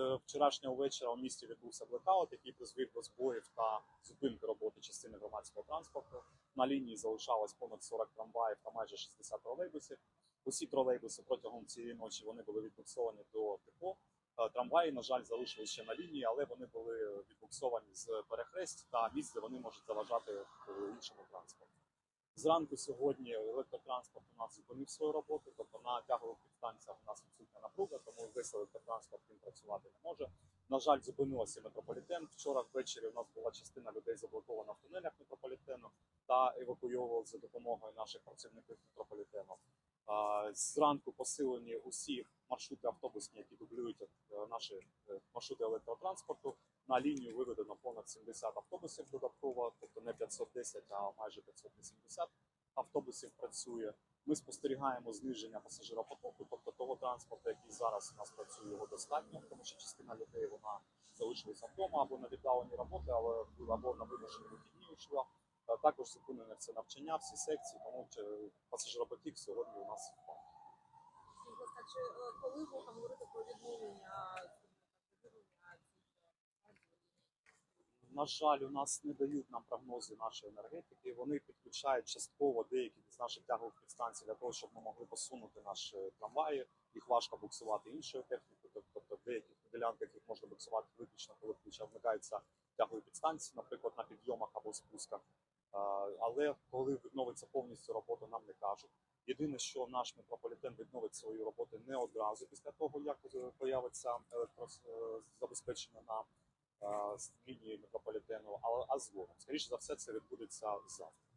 Е, Вчорашнього вечора у місті відбувся блекаут, який призвів до збоїв та зупинки роботи частини громадського транспорту. На лінії залишалось понад 40 трамваїв та майже 60 тролейбусів. Усі тролейбуси протягом цієї ночі вони були відбуксовані до депо. Е, Трамваї, на жаль, залишилися ще на лінії, але вони були відбуксовані з перехресть та місць, де вони можуть заважати іншому транспорту. Зранку сьогодні електротранспорт у нас зупинив свою роботу, тобто на тягових підстанціях у нас відсутня напруга, працювати не може. На жаль, зупинилося метрополітен. Вчора ввечері у нас була частина людей заблокована в тунелях метрополітену та евакуйовували за допомогою наших працівників метрополітену. Зранку посилені усі маршрути автобусні, які дублюють е, наші е, маршрути електротранспорту. На лінію виведено понад 70 автобусів додатково, тобто не 510, а майже 580 автобусів працює. Ми спостерігаємо зниження пасажиропотоку, транспорту, який зараз у нас працює, його достатньо, тому що частина людей вона залишилася вдома або на віддаленій роботи, але або на вимушені вихідні йшла. Е, Також зупинене все навчання, всі секції, тому пасажиропотік сьогодні у нас впав. Е, коли можна говорити про відновлення На жаль, у нас не дають нам прогнози нашої енергетики. Вони підключають частково деякі з наших тягових підстанцій для того, щоб ми могли посунути наші трамваї. Їх важко буксувати іншою технікою, тобто тобто в деяких ділянках їх можна буксувати виключно, коли вмикаються тягові підстанції, наприклад, на підйомах або спусках. Але коли відновиться повністю робота, нам не кажуть. Єдине, що наш метрополітен відновить свою роботу не одразу після того, як появиться електрозабезпечення на е, з лінії метрополітену, згодом. Скоріше за все, це відбудеться завтра.